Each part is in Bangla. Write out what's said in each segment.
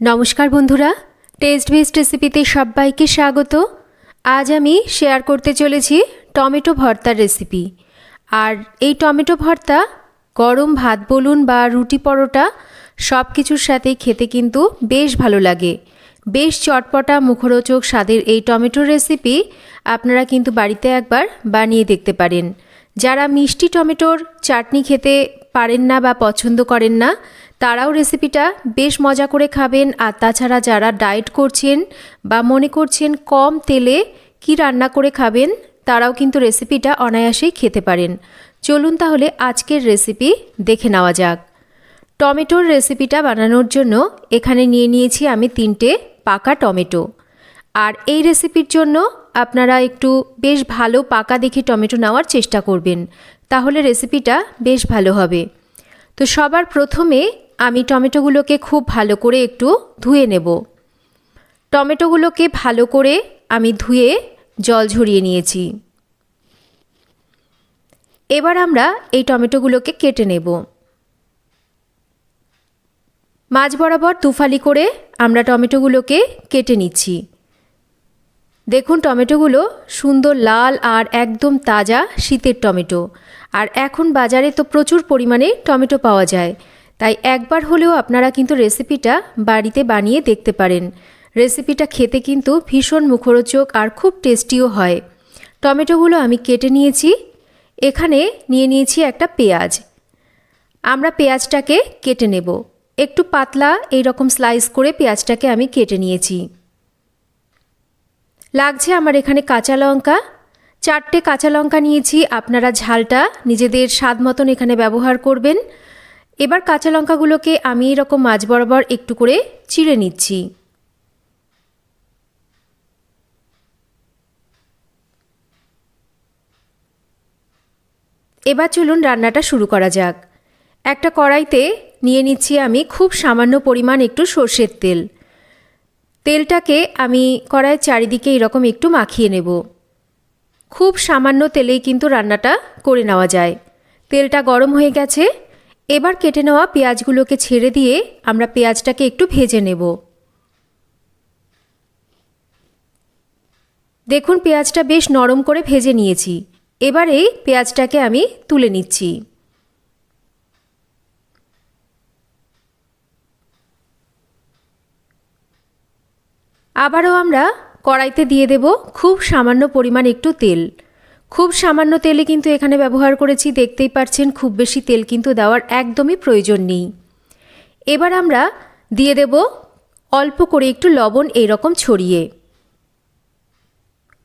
নমস্কার বন্ধুরা টেস্ট বেস্ট রেসিপিতে সবাইকে স্বাগত। আজ আমি শেয়ার করতে চলেছি টমেটো ভর্তার রেসিপি আর এই টমেটো ভর্তা, গরম ভাত বলুন বা রুটি পরোটা সব কিছুর সাথে খেতে কিন্তু বেশ ভালো লাগে। বেশ চটপটা মুখরোচক স্বাদের এই টমেটোর রেসিপি আপনারা কিন্তু বাড়িতে একবার বানিয়ে দেখতে পারেন। যারা মিষ্টি টমেটোর চাটনি খেতে পারেন না বা পছন্দ করেন না তারাও রেসিপিটা বেশ মজা করে খাবেন। আর তাছাড়া যারা ডায়েট করছেন বা মনে করছেন কম তেলে কি রান্না করে খাবেন, তারাও কিন্তু রেসিপিটা অনায়াসেই খেতে পারেন। চলুন তাহলে আজকের রেসিপি দেখে নেওয়া যাক। টমেটোর রেসিপিটা বানানোর জন্য এখানে নিয়ে নিয়েছি আমি তিনটে পাকা টমেটো। আর এই রেসিপির জন্য আপনারা একটু বেশ ভালো পাকা দেখে টমেটো নেওয়ার চেষ্টা করবেন। তাহলে রেসিপিটা বেশ ভালো হবে। তো সবার প্রথমে আমি টমেটোগুলোকে খুব ভালো করে একটু ধুয়ে নেব। টমেটোগুলোকে ভালো করে আমি ধুয়ে জল ঝরিয়ে নিয়েছি। এবার আমরা এই টমেটোগুলোকে কেটে নেব। মাঝ বরাবর তুফালি করে আমরা টমেটোগুলোকে কেটে নিচ্ছি। দেখুন টমেটোগুলো সুন্দর লাল আর একদম তাজা শীতের টমেটো। আর এখন বাজারে তো প্রচুর পরিমাণে টমেটো পাওয়া যায়। তাই একবার হলেও আপনারা কিন্তু রেসিপিটা বাড়িতে বানিয়ে দেখতে পারেন। রেসিপিটা খেতে কিন্তু ভীষণ মুখরোচক আর খুব টেস্টিও হয়। টমেটোগুলো আমি কেটে নিয়েছি। এখানে নিয়ে নিয়েছি একটা পেঁয়াজ। আমরা পেঁয়াজটাকে কেটে নেব। একটু পাতলা এই রকম স্লাইস করে পেঁয়াজটাকে আমি কেটে নিয়েছি। লাগছে আমার এখানে কাঁচা লঙ্কা। চারটে কাঁচা লঙ্কা নিয়েছি। আপনারা ঝালটা নিজেদের স্বাদ মতন এখানে ব্যবহার করবেন। এবার কাঁচা লঙ্কাগুলোকে আমি এরকম মাছ বরাবর একটু করে চিড়ে নিচ্ছি। এবার চলুন রান্নাটা শুরু করা যাক। একটা কড়াইতে নিয়ে নিচ্ছি আমি খুব সামান্য পরিমাণ একটু সর্ষের তেল। তেলটাকে আমি কড়াইয়ের চারিদিকে এরকম একটু মাখিয়ে নেব। খুব সামান্য তেলেই কিন্তু রান্নাটা করে নেওয়া যায়। তেলটা গরম হয়ে গেছে এবার কেটে নেওয়া পেঁয়াজগুলোকে ছেড়ে দিয়ে আমরা পেঁয়াজটাকে একটু ভেজে নেব। দেখুন, পেঁয়াজটা বেশ নরম করে ভেজে নিয়েছি। এবারে পেঁয়াজটাকে আমি তুলে নিচ্ছি। আবারও আমরা কড়াইতে দিয়ে দেব খুব সামান্য পরিমাণ একটু তেল। খুব সামান্য তেলে কিন্তু এখানে ব্যবহার করেছি, দেখতেই পাচ্ছেন খুব বেশি তেল কিন্তু দেওয়ার একদমই প্রয়োজন নেই। এবার আমরা দিয়ে দেব অল্প করে একটু লবণ এইরকম ছড়িয়ে।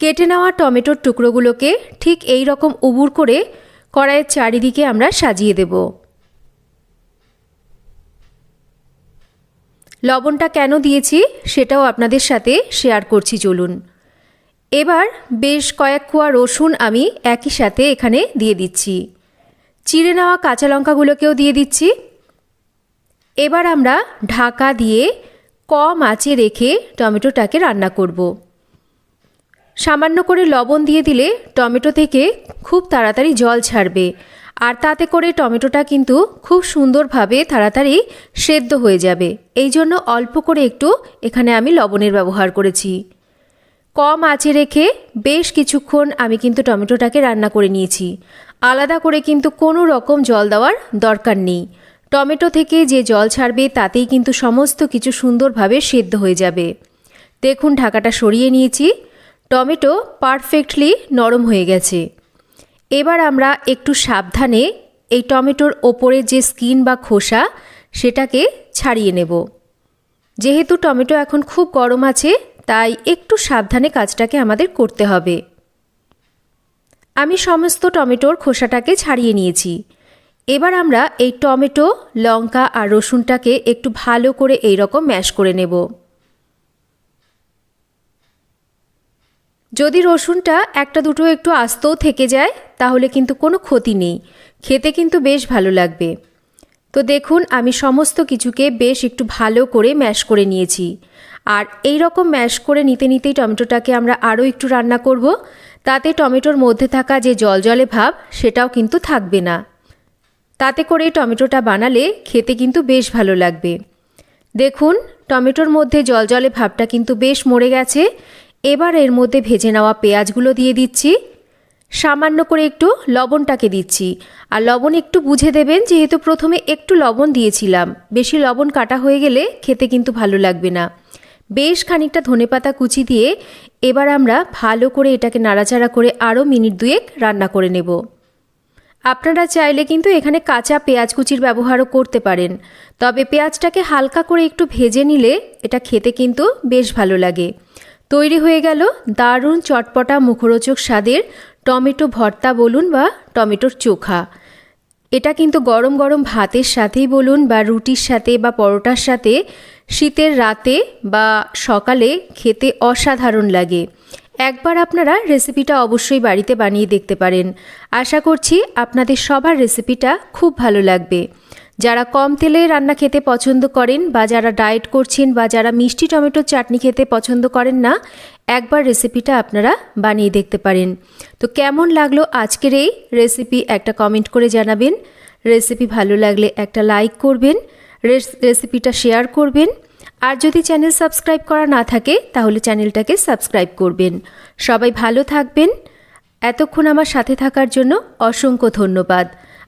কেটে নেওয়া টমেটোর টুকরোগুলোকে ঠিক এই রকম উবুর করে কড়াইয়ের চারিদিকে আমরা সাজিয়ে দেব। লবণটা কেন দিয়েছি সেটাও আপনাদের সাথে শেয়ার করছি, চলুন। এবার বেশ কয়েক কোয়া রসুন আমি একই সাথে এখানে দিয়ে দিচ্ছি। চিড়ে নেওয়া কাঁচা লঙ্কাগুলোকেও দিয়ে দিচ্ছি। এবার আমরা ঢাকা দিয়ে কম আঁচে রেখে টমেটোটাকে রান্না করব। সামান্য করে লবণ দিয়ে দিলে টমেটো থেকে খুব তাড়াতাড়ি জল ছাড়বে। আর তাতে করে টমেটোটা কিন্তু খুব সুন্দরভাবে তাড়াতাড়ি সেদ্ধ হয়ে যাবে। এই জন্য অল্প করে একটু এখানে আমি লবণের ব্যবহার করেছি। কম আঁচে রেখে বেশ কিছুক্ষণ আমি কিন্তু টমেটোটাকে রান্না করে নিয়েছি। আলাদা করে কিন্তু কোনো রকম জল দেওয়ার দরকার নেই। টমেটো থেকে যে জল ছাড়বে তাতেই কিন্তু সমস্ত কিছু সুন্দরভাবে সেদ্ধ হয়ে যাবে। দেখুন ঢাকাটা সরিয়ে নিয়েছি। টমেটো পারফেক্টলি নরম হয়ে গেছে। এবার আমরা একটু সাবধানে এই টমেটোর ওপরে যে স্কিন বা খোসা, সেটাকে ছাড়িয়ে নেব। যেহেতু টমেটো এখন খুব গরম আছে তাই একটু সাবধানে কাজটাকে আমাদের করতে হবে। আমি সমস্ত টমেটোর খোসাটাকে ছাড়িয়ে নিয়েছি। এবার আমরা এই টমেটো, লঙ্কা আর রসুনটাকে একটু ভালো করে এই রকম ম্যাশ করে নেব। যদি রসুনটা একটা দুটো একটু আস্তও থেকে যায়, তাহলে কিন্তু কোনো ক্ষতি নেই। খেতে কিন্তু বেশ ভালো লাগবে। তো দেখুন, আমি সমস্ত কিছুকে বেশ একটু ভালো করে ম্যাশ করে নিয়েছি। আর এই রকম ম্যাশ করে নিতে নিতেই টমেটোটাকে আমরা আরও একটু রান্না করব। তাতে টমেটোর মধ্যে থাকা যে জল জলে ভাব, সেটাও কিন্তু থাকবে না। তাতে করে টমেটোটা বানালে খেতে কিন্তু বেশ ভালো লাগবে। দেখুন, টমেটোর মধ্যে জলজলে ভাবটা কিন্তু বেশ মরে গেছে। এবার এর মধ্যে ভেজে নেওয়া পেঁয়াজগুলো দিয়ে দিচ্ছি। সামান্য করে একটু লবণটাকে দিচ্ছি। আর লবণ একটু বুঝে দেবেন, যেহেতু প্রথমে একটু লবণ দিয়েছিলাম। বেশি লবণ কাটা হয়ে গেলে খেতে কিন্তু ভালো লাগবে না। বেশ খানিকটা ধনেপাতা কুচি দিয়ে এবার আমরা ভালো করে এটাকে নাড়াচাড়া করে আরও মিনিট দুয়েক রান্না করে নেব। আপনারা চাইলে কিন্তু এখানে কাঁচা পেঁয়াজ কুচির ব্যবহারও করতে পারেন, তবে পেঁয়াজটাকে হালকা করে একটু ভেজে নিলে এটা খেতে কিন্তু বেশ ভালো লাগে। তৈরি হয়ে গেল দারুণ চটপটা মুখরোচক স্বাদের টমেটো ভর্তা বলুন বা টমেটোর চোখা। এটা কিন্তু গরম গরম ভাতের সাথেই বলুন বা রুটির সাথে বা পরোটার সাথে শীতের রাতে বা সকালে খেতে অসাধারণ লাগে। একবার আপনারা রেসিপিটা অবশ্যই বাড়িতে বানিয়ে দেখতে পারেন। আশা করছি আপনাদের সবার রেসিপিটা খুব ভালো লাগবে। যারা কম তেলে রান্না খেতে পছন্দ করেন বা যারা ডায়েট করছেন বা যারা মিষ্টি টমেটোর চাটনি খেতে পছন্দ করেন না, একবার রেসিপিটা আপনারা বানিয়ে দেখতে পারেন। তো কেমন লাগল আজকের এই রেসিপি একটা কমেন্ট করে জানাবেন। রেসিপি ভালো লাগলে একটা লাইক করবেন রেসিপিটা শেয়ার করবেন। আর যদি চ্যানেল সাবস্ক্রাইব করা না থাকে, তাহলে চ্যানেলটাকে সাবস্ক্রাইব করবেন। সবাই ভালো থাকবেন। এতক্ষণ আমার সাথে থাকার জন্য অসংখ্য ধন্যবাদ।